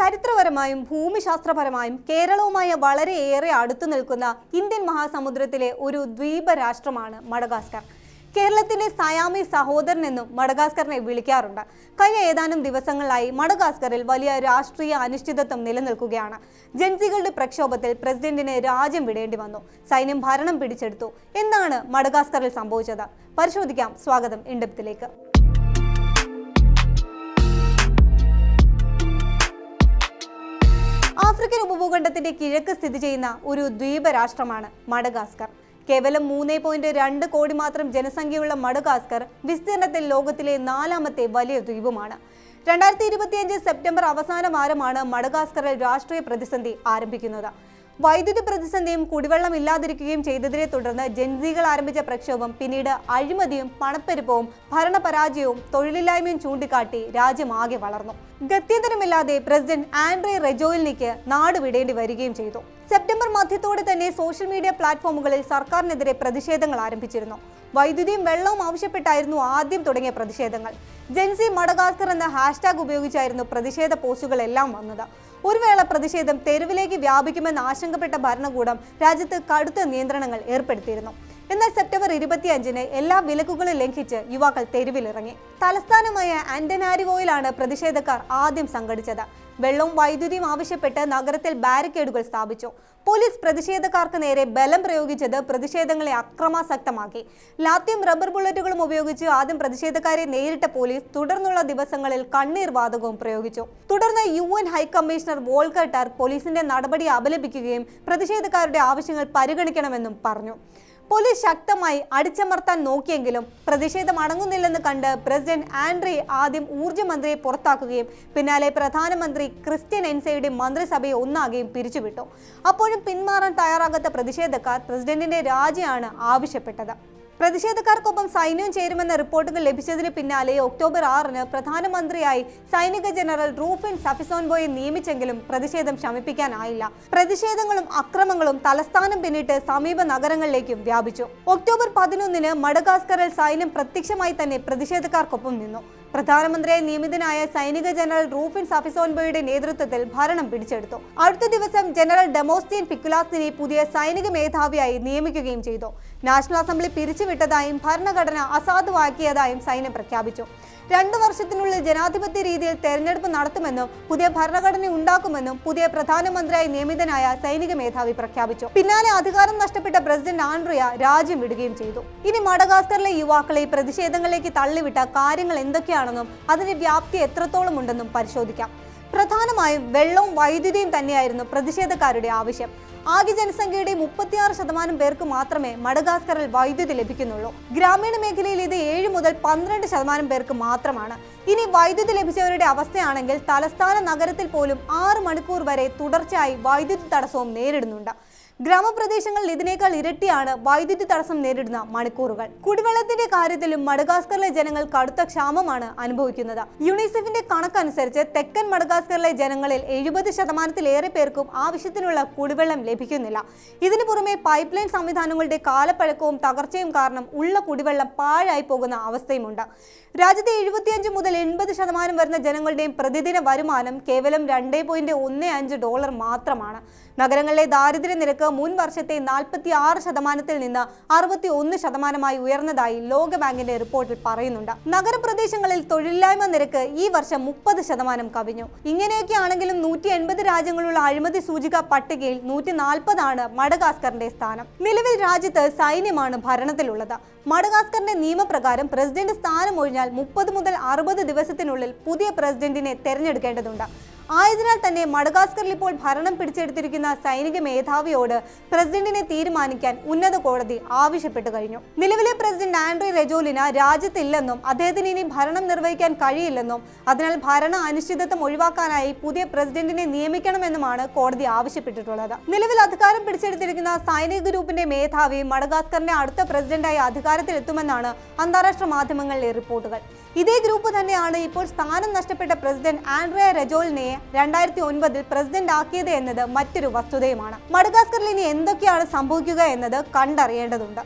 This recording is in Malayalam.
ചരിത്രപരമായും ഭൂമിശാസ്ത്രപരമായും കേരളവുമായി വളരെയേറെ അടുത്തു നിൽക്കുന്ന ഇന്ത്യൻ മഹാസമുദ്രത്തിലെ ഒരു ദ്വീപ രാഷ്ട്രമാണ് മഡഗാസ്കർ. കേരളത്തിലെ സയാമി സഹോദരൻ എന്നും മഡഗാസ്കറിനെ വിളിക്കാറുണ്ട്. കഴിഞ്ഞ ഏതാനും ദിവസങ്ങളായി മഡഗാസ്കറിൽ വലിയ രാഷ്ട്രീയ അനിശ്ചിതത്വം നിലനിൽക്കുകയാണ്. ജൻസികളുടെ പ്രക്ഷോഭത്തിൽ പ്രസിഡന്റിനെ രാജ്യം വിടേണ്ടി വന്നു. സൈന്യം ഭരണം പിടിച്ചെടുത്തു. എന്താണ് മഡഗാസ്കറിൽ സംഭവിച്ചത്? പരിശോധിക്കാം. സ്വാഗതം. ഇൻഡപ്തിലേക്ക്. ആഫ്രിക്കൻ ഉപഭൂഖണ്ഡത്തിന്റെ കിഴക്ക് സ്ഥിതി ചെയ്യുന്ന ഒരു ദ്വീപ രാഷ്ട്രമാണ് മഡഗാസ്കർ. കേവലം മൂന്ന് പോയിന്റ് രണ്ട് കോടി മാത്രം ജനസംഖ്യയുള്ള മഡഗാസ്കർ വിസ്തീർണത്തിൽ ലോകത്തിലെ നാലാമത്തെ വലിയ ദ്വീപുമാണ്. രണ്ടായിരത്തി ഇരുപത്തിയഞ്ച് സെപ്റ്റംബർ അവസാന വാരമാണ് മഡഗാസ്കറിൽ രാഷ്ട്രീയ പ്രതിസന്ധി ആരംഭിക്കുന്നത്. വൈദ്യുതി പ്രതിസന്ധിയും കുടിവെള്ളം ഇല്ലാതിരിക്കുകയും ചെയ്തതിനെ തുടർന്ന് ജൻസികൾ ആരംഭിച്ച പ്രക്ഷോഭം പിന്നീട് അഴിമതിയും പണപ്പെരുപ്പവും ഭരണപരാജയവും തൊഴിലില്ലായ്മയും ചൂണ്ടിക്കാട്ടി രാജ്യമാകെ വളർന്നു. ഗത്യന്തരമില്ലാതെ പ്രസിഡന്റ് ആൻഡ്രേ റെജോയിലിനിക്ക് നാട് വിടേണ്ടി വരികയും ചെയ്തു. സെപ്റ്റംബർ മധ്യത്തോടെ തന്നെ സോഷ്യൽ മീഡിയ പ്ലാറ്റ്ഫോമുകളിൽ സർക്കാരിനെതിരെ പ്രതിഷേധങ്ങൾ ആരംഭിച്ചിരുന്നു. വൈദ്യുതിയും വെള്ളവും ആവശ്യപ്പെട്ടായിരുന്നു ആദ്യം തുടങ്ങിയ പ്രതിഷേധങ്ങൾ. ജെൻസി മഡഗാസ്കർ എന്ന ഹാഷ്ടാഗ് ഉപയോഗിച്ചായിരുന്നു പ്രതിഷേധ പോസ്റ്റുകളെല്ലാം വന്നത്. ഒരു വേള പ്രതിഷേധം തെരുവിലേക്ക് വ്യാപിക്കുമെന്ന് ആശങ്കപ്പെട്ട ഭരണകൂടം രാജ്യത്ത് കടുത്ത നിയന്ത്രണങ്ങൾ ഏർപ്പെടുത്തിയിരുന്നു. എന്നാൽ സെപ്റ്റംബർ ഇരുപത്തിയഞ്ചിന് എല്ലാ വിലക്കുകളും ലംഘിച്ച് യുവാക്കൾ തെരുവിലിറങ്ങി. തലസ്ഥാനമായ ആന്റനാരിവോയിലാണ് പ്രതിഷേധക്കാർ ആദ്യം സംഘടിച്ചത്. വെള്ളവും വൈദ്യുതിയും ആവശ്യപ്പെട്ട് നഗരത്തിൽ ബാരിക്കേഡുകൾ സ്ഥാപിച്ചു. പോലീസ് പ്രതിഷേധക്കാർക്ക് നേരെ ബലം പ്രയോഗിച്ചത് പ്രതിഷേധങ്ങളെ അക്രമാസക്തമാക്കി. ലാത്തിയും റബ്ബർ ബുള്ളറ്റുകളും ഉപയോഗിച്ച് ആദ്യം പ്രതിഷേധക്കാരെ നേരിട്ട പോലീസ് തുടർന്നുള്ള ദിവസങ്ങളിൽ കണ്ണീർ വാതകവും പ്രയോഗിച്ചു. തുടർന്ന് യു എൻ ഹൈക്കമ്മീഷണർ വോൾക്കർ പോലീസിന്റെ നടപടി അപലപിക്കുകയും പ്രതിഷേധക്കാരുടെ ആവശ്യങ്ങൾ പരിഗണിക്കണമെന്നും പറഞ്ഞു. പോലീസ് ശക്തമായി അടിച്ചമർത്താൻ നോക്കിയെങ്കിലും പ്രതിഷേധം അടങ്ങുന്നില്ലെന്ന് കണ്ട് പ്രസിഡന്റ് ആൻഡ്രി ആദ്യം ഊർജമന്ത്രിയെ പുറത്താക്കുകയും പിന്നാലെ പ്രധാനമന്ത്രി ക്രിസ്ത്യൻ എൻസയുടെ മന്ത്രിസഭയെ ഒന്നാകുകയും പിരിച്ചുവിട്ടു. അപ്പോഴും പിന്മാറാൻ തയ്യാറാകാത്ത പ്രതിഷേധക്കാർ പ്രസിഡന്റിന്റെ രാജിയാണ് ആവശ്യപ്പെട്ടത്. പ്രതിഷേധക്കാർക്കൊപ്പം സൈന്യം ചേരുമെന്ന റിപ്പോർട്ടുകൾ ലഭിച്ചതിന് പിന്നാലെ ഒക്ടോബർ ആറിന് പ്രധാനമന്ത്രിയായി സൈനിക ജനറൽ റൂഫിൻ സഫിസോൻബോയെ നിയമിച്ചെങ്കിലും പ്രതിഷേധം ശമിപ്പിക്കാനായില്ല. പ്രതിഷേധങ്ങളും അക്രമങ്ങളും തലസ്ഥാനം പിന്നിട്ട് സമീപ നഗരങ്ങളിലേക്കും വ്യാപിച്ചു. ഒക്ടോബർ പതിനൊന്നിന് മഡഗാസ്കറിൽ സൈന്യം പ്രത്യക്ഷമായി തന്നെ പ്രതിഷേധക്കാർക്കൊപ്പം നിന്നു. പ്രധാനമന്ത്രിയായി നിയമിതനായ സൈനിക ജനറൽ റൂഫിൻ സഫിസോൻബോയുടെ നേതൃത്വത്തിൽ ഭരണം പിടിച്ചെടുത്തു. അടുത്ത ദിവസം ജനറൽ ഡെമോസ്റ്റീൻ പിക്കുലാസിനെ പുതിയ സൈനിക മേധാവിയായി നിയമിക്കുകയും ചെയ്തു. നാഷണൽ അസംബ്ലി പിരിച്ചുവിട്ടതായും ഭരണഘടന അസാധുവാക്കിയതായും സൈന്യം പ്രഖ്യാപിച്ചു. രണ്ടു വർഷത്തിനുള്ളിൽ ജനാധിപത്യ രീതിയിൽ തെരഞ്ഞെടുപ്പ് നടത്തുമെന്നും പുതിയ ഭരണഘടന ഉണ്ടാക്കുമെന്നും പുതിയ പ്രധാനമന്ത്രിയായി നിയമിതനായ സൈനിക മേധാവി പ്രഖ്യാപിച്ചു. പിന്നാലെ അധികാരം നഷ്ടപ്പെട്ട പ്രസിഡന്റ് ആൻഡ്രിയ രാജ്യം വിടുകയും ചെയ്തു. ഇനി മഡഗാസ്കറിലെ യുവാക്കളെ പ്രതിഷേധങ്ങളിലേക്ക് തള്ളിവിട്ട കാര്യങ്ങൾ എന്തൊക്കെയാണെന്നും അതിന്റെ വ്യാപ്തി എത്രത്തോളം ഉണ്ടെന്നും പരിശോധിക്കാം. പ്രധാനമായും വെള്ളവും വൈദ്യുതിയും തന്നെയായിരുന്നു പ്രതിഷേധക്കാരുടെ ആവശ്യം. ആകെ ജനസംഖ്യയുടെ മുപ്പത്തിയാറ് ശതമാനം പേർക്ക് മാത്രമേ മഡഗാസ്കറിൽ വൈദ്യുതി ലഭിക്കുന്നുള്ളൂ. ഗ്രാമീണ മേഖലയിൽ ഇത് ഏഴ് മുതൽ പന്ത്രണ്ട് ശതമാനം പേർക്ക് മാത്രമാണ്. ഇനി വൈദ്യുതി ലഭിച്ചവരുടെ അവസ്ഥയാണെങ്കിൽ തലസ്ഥാന നഗരത്തിൽ പോലും ആറ് മണിക്കൂർ വരെ തുടർച്ചയായി വൈദ്യുതി തടസ്സവും നേരിടുന്നുണ്ട്. ഗ്രാമപ്രദേശങ്ങളിൽ ഇതിനേക്കാൾ ഇരട്ടിയാണ് വൈദ്യുതി തടസ്സം നേരിടുന്ന മണിക്കൂറുകൾ. കുടിവെള്ളത്തിന്റെ കാര്യത്തിലും മഡഗാസ്കറിലെ ജനങ്ങൾ കടുത്ത ക്ഷാമമാണ് അനുഭവിക്കുന്നത്. യുണിസെഫിന്റെ കണക്കനുസരിച്ച് തെക്കൻ മഡഗാസ്കറിലെ ജനങ്ങളിൽ എഴുപത് ശതമാനത്തിലേറെ പേർക്കും ആവശ്യത്തിനുള്ള കുടിവെള്ളം ലഭിക്കുന്നില്ല. ഇതിനു പുറമെ പൈപ്പ് ലൈൻ സംവിധാനങ്ങളുടെ കാലപ്പഴക്കവും തകർച്ചയും കാരണം ഉള്ള കുടിവെള്ളം പാഴായി പോകുന്ന അവസ്ഥയുമുണ്ട്. രാജ്യത്തെ എഴുപത്തിയഞ്ച് മുതൽ എൺപത് ശതമാനം വരുന്ന ജനങ്ങളുടെയും പ്രതിദിന വരുമാനം കേവലം രണ്ടേ പോയിന്റ് ഒന്ന് അഞ്ച് ഡോളർ മാത്രമാണ്. നഗരങ്ങളിലെ ദാരിദ്ര്യ നിരക്ക് മുൻ വർഷത്തെ നാൽപ്പത്തി ആറ് ശതമാനത്തിൽ നിന്ന് അറുപത്തി ഒന്ന് ശതമാനമായി ഉയർന്നതായി ലോകബാങ്കിന്റെ റിപ്പോർട്ടിൽ പറയുന്നുണ്ട്. നഗരപ്രദേശങ്ങളിൽ തൊഴിലില്ലായ്മ നിരക്ക് ഈ വർഷം മുപ്പത് ശതമാനം കവിഞ്ഞു. ഇങ്ങനെയൊക്കെ ആണെങ്കിലും നൂറ്റി എൺപത് രാജ്യങ്ങളുള്ള അഴിമതി സൂചിക പട്ടികയിൽ നൂറ്റി നാൽപ്പതാണ് മഡഗാസ്കറിന്റെ സ്ഥാനം. നിലവിൽ രാജ്യത്ത് സൈന്യമാണ് ഭരണത്തിലുള്ളത്. മഡഗാസ്കറിന്റെ നിയമപ്രകാരം പ്രസിഡന്റ് സ്ഥാനം ഒഴിഞ്ഞാൽ മുപ്പത് മുതൽ അറുപത് ദിവസത്തിനുള്ളിൽ പുതിയ പ്രസിഡന്റിനെ തെരഞ്ഞെടുക്കേണ്ടതുണ്ട്. ആയതിനാൽ തന്നെ മഡഗാസ്കറിൽ ഇപ്പോൾ ഭരണം പിടിച്ചെടുത്തിരിക്കുന്ന സൈനിക മേധാവിയോട് പ്രസിഡന്റിനെ തീരുമാനിക്കാൻ ഉന്നത കോടതി ആവശ്യപ്പെട്ടു കഴിഞ്ഞു. നിലവിലെ പ്രസിഡന്റ് ആൻഡ്രി റെജോലിന രാജ്യത്തില്ലെന്നും അദ്ദേഹത്തിന് ഇനി ഭരണം നിർവഹിക്കാൻ കഴിയില്ലെന്നും അതിനാൽ ഭരണ അനിശ്ചിതത്വം ഒഴിവാക്കാനായി പുതിയ പ്രസിഡന്റിനെ നിയമിക്കണമെന്നുമാണ് കോടതി ആവശ്യപ്പെട്ടിട്ടുള്ളത്. നിലവിൽ അധികാരം പിടിച്ചെടുത്തിരിക്കുന്ന സൈനിക ഗ്രൂപ്പിന്റെ മേധാവി മഡഗാസ്കറിന്റെ അടുത്ത പ്രസിഡന്റായി അധികാരത്തിലെത്തുമെന്നാണ് അന്താരാഷ്ട്ര മാധ്യമങ്ങളിലെ റിപ്പോർട്ടുകൾ. ഇതേ ഗ്രൂപ്പ് തന്നെയാണ് ഇപ്പോൾ സ്ഥാനം നഷ്ടപ്പെട്ട പ്രസിഡന്റ് ആൻഡ്രിയ റെജോലിനെ രണ്ടായിരത്തി ഒൻപതിൽ പ്രസിഡന്റ് ആക്കിയത് എന്നത് മറ്റൊരു വസ്തുതയുമാണ്. മഡഗാസ്കറിൽ ഇനി എന്തൊക്കെയാണ് സംഭവിക്കുക എന്നത് കണ്ടറിയേണ്ടതുണ്ട്.